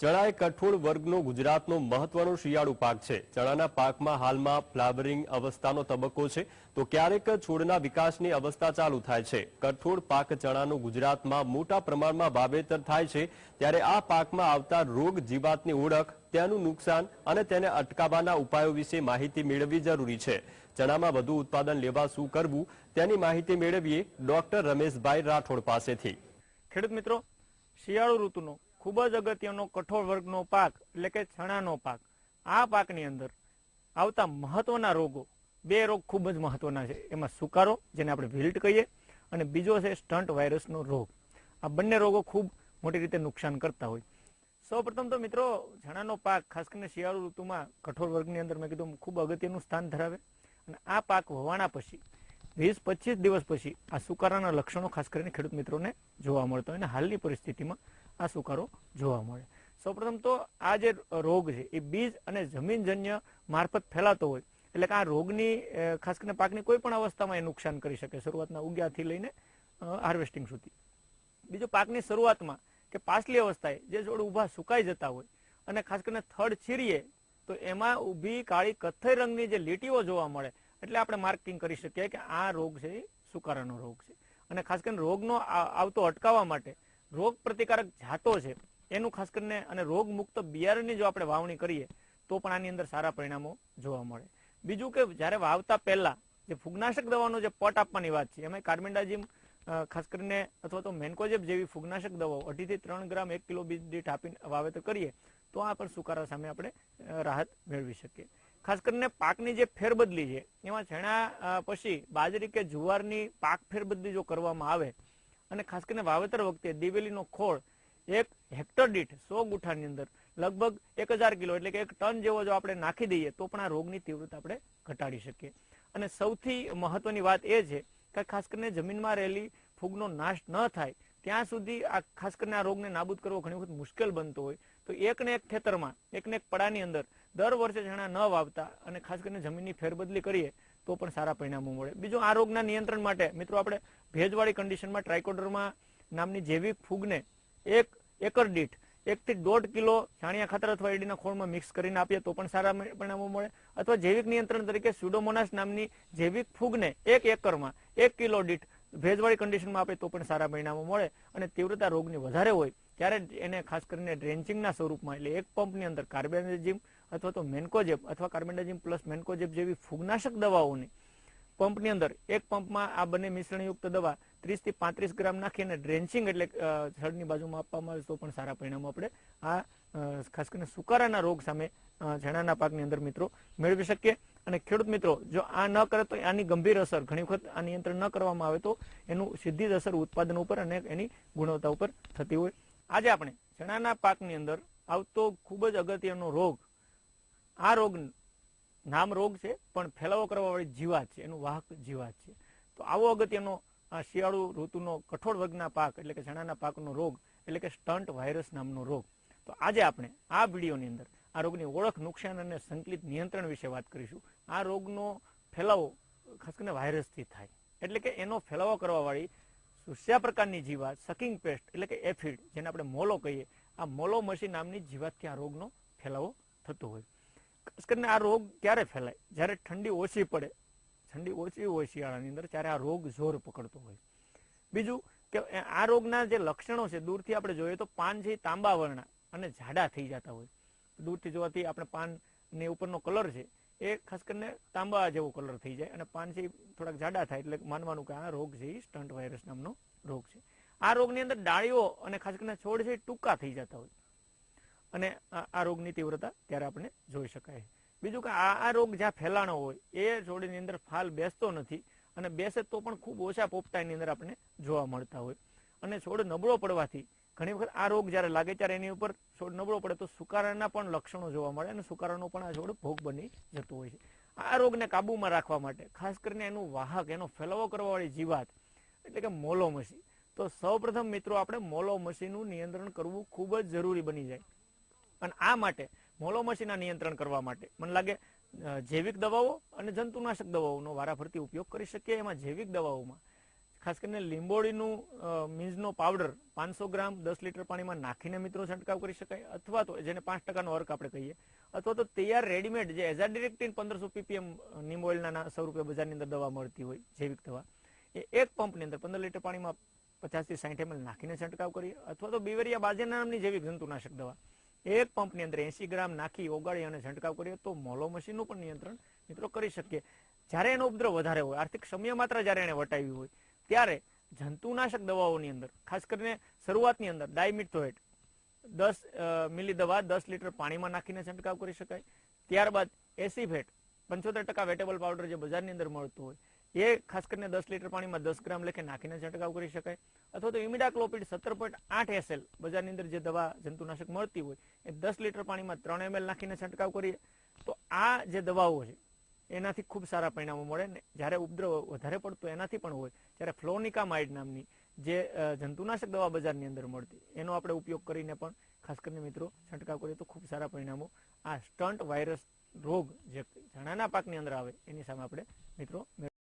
ચણા એ કઠોળ વર્ગનો ગુજરાતનો મહત્વનો શિયાળુ પાક છે. ચણાના પાકમાં હાલમાં ફ્લાવરિંગ અવસ્થાનો તબક્કો છે. તો ક્યારેક છોડના વિકાસની અવસ્થા ચાલુ થાય છે. કઠોળ પાક ચણાનું ગુજરાતમાં મોટા પ્રમાણમાં વાવેતર થાય છે. ત્યારે આ પાકમાં આવતા રોગ જીવાતની ઓળખ તેનું નુકસાન અને તેને અટકાવવાના ઉપાયો વિશે માહિતી મેળવવી જરૂરી છે. ચણામાં વધુ ઉત્પાદન લેવા શું કરવું, તેની માહિતી મેળવીએ ડોક્ટર રમેશભાઈ રાઠોડ પાસેથી. ખેડૂત મિત્રો, શિયાળુ ઋતુનો ખૂબ જ અગત્યનો કઠોળ વર્ગનો પાક, એટલે કે ચણાનો પાક. આ પાકની અંદર આવતા મહત્વના રોગો, બે રોગ ખૂબ જ મહત્વના છે. એમાં સુકારો, જેને આપણે વિલ્ટ કહીએ, અને બીજો છે સ્ટન્ટ વાયરસનો રોગ. આ બંને રોગો ખૂબ મોટી રીતે નુકસાન કરતા હોય. સૌપ્રથમ તો મિત્રો ચણાનો પાક, ખાસ કરીને શિયાળુ ઋતુમાં કઠોળ વર્ગની અંદર મેં કીધું, ખૂબ અગત્યનું સ્થાન ધરાવે. અને આ પાક વવાણા પછી વીસ પચીસ દિવસ પછી આ સુકારાના લક્ષણો ખાસ કરીને ખેડૂત મિત્રોને જોવા મળતા હોય અને હાલની પરિસ્થિતિમાં આ સુકારો જોવા મળે. સૌપ્રથમ તો આ જે રોગ છે, એ બીજ અને જમીનજન્ય મારફત ફેલાતો હોય, એટલે કે આ રોગની ખાસ કરીને પાકની કોઈ પણ અવસ્થામાં એ નુકસાન કરી શકે. શરૂઆતના ઉગ્યાથી લઈને હાર્વેસ્ટિંગ સુધી. બીજો પાકની શરૂઆતમાં કે પાછલી અવસ્થાએ જે છોડ ઊભા સુકાઈ જતા હોય અને ખાસ કરીને થડ છીરીએ, તો એમાં ઊભી કાળી કથ્થઈ રંગની જે લીટીઓ જોવા મળે એટલે આપણે માર્કિંગ કરી શકીએ કે આ રોગ છે સુકારાનો રોગ છે. અને ખાસ કરીને રોગનો આવતો અટકાવવા માટે રોગ પ્રતિકારક જાતો છે, એનું ખાસ કરીને અને રોગ મુક્ત બિયારણની જો આપણે વાવણી કરીએ, તો પણ આની અંદર સારા પરિણામો જોવા મળે. બીજું કે જ્યારે વાવતા પહેલા જે ફૂગનાશક દવાનો જે પટ આપવાની વાત છે એમાં કાર્બેન્ડાજીમ ખાસ કરીને અથવા તો મેન્કોજેબ જેવી ફૂગનાશક દવાઓ અઢીથી ત્રણ ગ્રામ એક કિલો બીજ દીઠ આપીને વાવેતર કરીએ, તો આ પણ સુકારા સામે આપણે રાહત મેળવી શકીએ. ખાસ કરીને પાકની જે ફેરબદલી છે, એમાં ચણા પછી બાજરી કે જુવારની પાક ફેરબદલી જો કરવામાં આવે અને ખાસ કરીને વાવેતર વખતે દિવેલીનો ખોળ એક હેક્ટર દીઠ સો ગુઠાની અંદર લગભગ એક હજાર કિલો એટલે કે એક ટન જેવો જો આપણે નાખી દઈએ, તો પણ આ રોગની તીવ્રતા આપણે ઘટાડી શકીએ. અને સૌથી મહત્વની વાત એ છે કે ખાસ કરીને જમીનમાં રહેલી ફૂગનો નાશ ન થાય, ત્યાં સુધી આ ખાસ કરીને આ રોગને નાબૂદ કરવો ઘણી વખત મુશ્કેલ બનતો હોય. તો એક ને એક ખેતરમાં, એક ને એક પડાની અંદર દર વર્ષે ચણા ન વાવતા અને ખાસ કરીને જમીનની ફેરબદલી કરીએ તો પણ સારા પરિણામો મળે. બીજું આ રોગના નિયંત્રણ માટે મિત્રો આપણે ભેજવાળી કન્ડિશનમાં ટ્રાઇકોડર્મા નામની જૈવિક ફૂગને એક એકર દીઠ એકથી દોઢ કિલો છાણિયા ખાતર અથવા એડીના ખોળમાં મિક્સ કરીને આપીએ તો પણ સારા પરિણામો મળે. અથવા જૈવિક નિયંત્રણ તરીકે સ્યુડોમોનાસ નામની જૈવિક ફૂગને એક એકરમાં એક કિલો દીઠ ભેજવાળી કન્ડિશનમાં આપે તો પણ સારા પરિણામો મળે. અને તીવ્રતા રોગની વધારે હોય ત્યારે એને ખાસ કરીને ડ્રેન્ચિંગના સ્વરૂપમાં, એટલે એક પંપની અંદર કાર્બેન્ડાજીમ અથવા તો મેન્કોજેબ અથવા કાર્બેન્ડાજીમ પ્લસ મેન્કોજેબ જેવી ફૂગનાશક દવાઓની પંપની અંદર, એક પંપમાં આ બંને મિશ્રણયુક્ત દવા ત્રીસથી પાંત્રીસ ગ્રામ નાખીને ડ્રેન્ચિંગ એટલે થડની બાજુમાં આપવામાં આવે તો પણ સારા પરિણામો આપણે આ ખાસ કરીને સુકારાના રોગ સામે ચણાના પાકની અંદર મિત્રો મેળવી શકીએ. અને ખેડૂત મિત્રો, જો આ ન કરે તો આની ગંભીર અસર, ઘણી વખત આ નિયંત્રણ ન કરવામાં આવે તો એનું સીધી જ અસર ઉત્પાદન ઉપર અને એની ગુણવત્તા ઉપર થતી હોય. આજે આપણે ચણાના પાકની અંદર આવતો ખૂબ જ અગત્યનો રોગ આ રોગ નામ રોગ છે, પણ ફેલાવો કરવા વાળી જીવાત છે, એનું વાહક જીવાત છે. તો આવો અગત્યનો આ શિયાળુ ઋતુનો કઠોળ વર્ગના પાક, એટલે કે ચણાના પાકનો રોગ, એટલે કે સ્ટન્ટ વાયરસ નામનો રોગ. તો આજે આપણે આ વિડીયોની અંદર આ રોગની ઓળખ, નુકસાન અને સંકલિત નિયંત્રણ વિશે વાત કરીશું. આ રોગનો ફેલાવો ખાસ કરીને વાયરસથી થાય. એટલે કે એનો ફેલાવો કરવા વાળી સુસ્યા પ્રકારની જીવાત સકિંગ પેસ્ટ એટલે કે એફિડ, જેને આપણે મોલો કહીએ. આ મોલો મસી નામની જીવાતથી આ રોગનો ફેલાવો થતો હોય. ખાસ કરીને આ રોગ ક્યારે ફેલાય? જ્યારે ઠંડી ઓછી પડે, ઠંડી ઓછી હોય શિયાળાની અંદર ત્યારે આ રોગ જોર પકડતો હોય. બીજું કે આ રોગના જે લક્ષણો છે, દૂરથી આપણે જોઈએ તો પાન છે તાંબા વર્ણા અને જાડા થઈ જતા હોય. દૂરથી જોવાથી આપણે પાનની ઉપરનો કલર છે, એ ખાસ કરીને તાંબા જેવો કલર થઈ જાય અને પાન છે થોડાક જાડા થાય એટલે માનવાનું કે આ રોગ છે એ સ્ટન્ટ વાયરસ નામનો રોગ છે. આ રોગની અંદર ડાળીઓ અને ખાસ કરીને છોડ છે ટૂંકા થઈ જતા હોય. અને આ રોગની તીવ્રતા ત્યારે આપણે જોઈ શકાય. બીજું કે આ આ રોગ જ્યાં ફેલાણો હોય, એ છોડની અંદર ફાલ બેસતો નથી અને બેસે તો પણ ખૂબ ઓછા પોપટાની અંદર આપણે જોવા મળતા હોય. અને છોડ નબળો પડવાથી ઘણી વખત આ રોગ જ્યારે લાગે ત્યારે એની ઉપર છોડ નબળો પડે તો સુકારાના પણ લક્ષણો જોવા મળે અને સુકારાનો પણ આ છોડ ભોગ બની જતો હોય છે. આ રોગને કાબૂમાં રાખવા માટે ખાસ કરીને એનું વાહક, એનો ફેલાવો કરવા વાળી જીવાત એટલે કે મોલોમસી. તો સૌપ્રથમ મિત્રો, આપણે મોલોમસીનું નિયંત્રણ કરવું ખૂબ જ જરૂરી બની જાય. અને આ માટે મોલોમસીના નિયંત્રણ કરવા માટે મને લાગે જૈવિક દવાઓ અને જંતુનાશક દવાઓનો વારાફરતી ઉપયોગ કરી શકીએ. એમાં જૈવિક દવાઓમાં ખાસ કરીને લીંબોળીનું મીન્સનો પાવડર પાંચસો ગ્રામ દસ લીટર પાણીમાં નાખીને મિત્રો છંટકાવ કરી શકાય. અથવા તો જેને પાંચ ટકાનો અર્ક આપણે કહીએ. અથવા તો તૈયાર રેડીમેડ જે એઝાડિરેક્ટિન પંદરસો પીપીએમ નીમ ઓઇલના સ્વરૂપે બજારની અંદર દવા મળતી હોય, જૈવિક દવા, એ એક પંપની અંદર પંદર લીટર પાણીમાં પચાસથી સાઠ એમએલ નાખીને છંટકાવ કરીએ. અથવા તો બીવરિયા બાજેના નામની જૈવિક જંતુનાશક દવા એક પંપની અંદર એસી ગ્રામ નાખી, ઓગાળી અને છંટકાવ કરીએ તો મોલો મશીનનું પણ નિયંત્રણ મિત્રો કરી શકીએ. જ્યારે એનો ઉપદ્રવ વધારે હોય, આર્થિક સમય માત્ર જ્યારે એને વટાવી હોય, ત્યારે જંતુનાશક દવાઓની અંદર, ખાસ કરીને શરૂઆતની અંદર, ડાયમિથોએટ, દસ મિલી દવા, દસ લીટર પાણીમાં નાખીને છંટકાવ કરી શકાય. ત્યારબાદ એસી ફેટ પંચોતેર ટકા વેટેબલ પાવડર જે બજારની અંદર મળતું હોય એ ખાસ કરીને દસ લીટર પાણીમાં દસ ગ્રામ લેખે નાખીને છંટકાવ કરી શકાય. અથવા તો ઇમિડાક્લોપિડ સત્તર પોઈન્ટ આઠ એસએલ બજારની અંદર જે દવા જંતુનાશક મળતી હોય, એ દસ લીટર પાણીમાં ત્રણ એમએલ નાખીને છંટકાવ કરીએ. તો આ જે દવાઓ છે, એનાથી ખૂબ સારા પરિણામો મળે ને જ્યારે ઉપદ્રવ વધારે પડતો એનાથી પણ હોય, ત્યારે ફ્લોનિકામાઇડ નામની જે જંતુનાશક દવા બજારની અંદર મળતી, એનો આપણે ઉપયોગ કરીને પણ ખાસ કરીને મિત્રો છંટકાવ કરીએ તો ખૂબ સારા પરિણામો આ સ્ટન્ટ વાયરસ રોગ જે ચણાના પાકની અંદર આવે, એની સામે આપણે મિત્રો